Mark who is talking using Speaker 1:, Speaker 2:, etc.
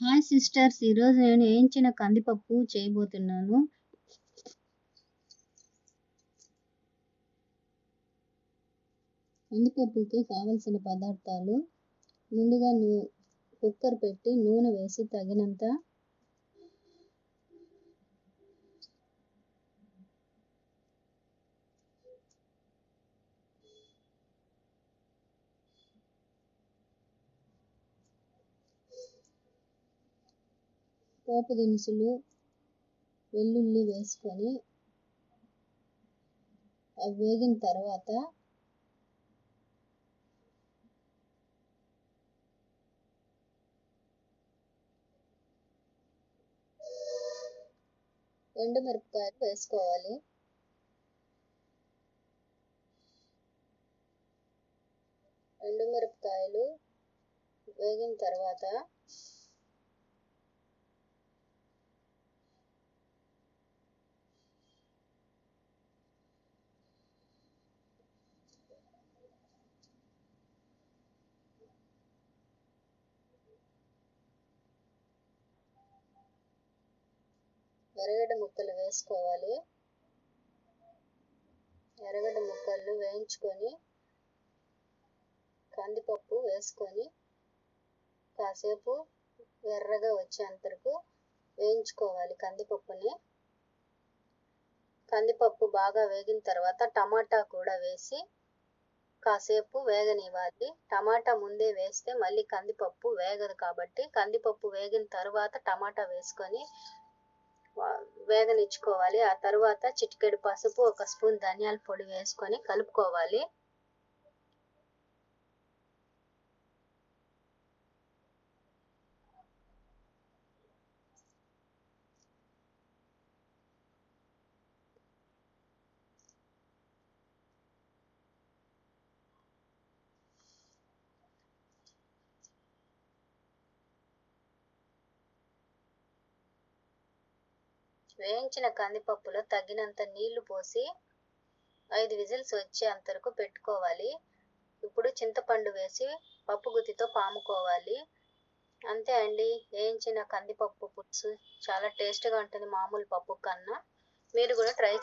Speaker 1: Hi sisters ఈరోజు నేను వేయించిన కందిపప్పు చేయబోతున్నాను? కందిపప్పుకి కావలసిన పదార్థాలు. ముందుగా నూ కుక్కర్ పెట్టి నూనె వేసి తగినంత పోపు దినుసులు వెల్లుల్లి వేసుకొని అవి వేగిన తర్వాత ఎండుమిరపకాయలు వేసుకోవాలి. ఎండుమిరపకాయలు వేగిన తర్వాత ఎరగడ్డ ముక్కలు వేసుకోవాలి. ఎరగడ్డ ముక్కలు వేయించుకొని కందిపప్పు వేసుకొని కాసేపు ఎర్రగా వచ్చేంతరకు వేయించుకోవాలి కందిపప్పుని. కందిపప్పు బాగా వేగిన తర్వాత టమాటా కూడా వేసి కాసేపు వేగనివ్వాలి. టమాటా ముందే వేస్తే మళ్ళీ కందిపప్పు వేగదు కాబట్టి కందిపప్పు వేగిన తర్వాత టమాటా వేసుకొని వేగనిచ్చుకోవాలి ఆ తర్వాత చిటికెడు పసుపు ఒక స్పూన్ ధనియాల పొడి వేసుకొని కలుపుకోవాలి. వేయించిన కందిపప్పులో తగినంత నీళ్ళు పోసి ఐదు విజిల్స్ వచ్చేంతరకు పెట్టుకోవాలి. ఇప్పుడు చింతపండు వేసి పప్పు గుత్తితో పాముకోవాలి. అంతే అండి. వేయించిన కందిపప్పు పులుసు చాలా టేస్ట్గా ఉంటుంది మామూలు పప్పు కన్నా. మీరు కూడా ట్రై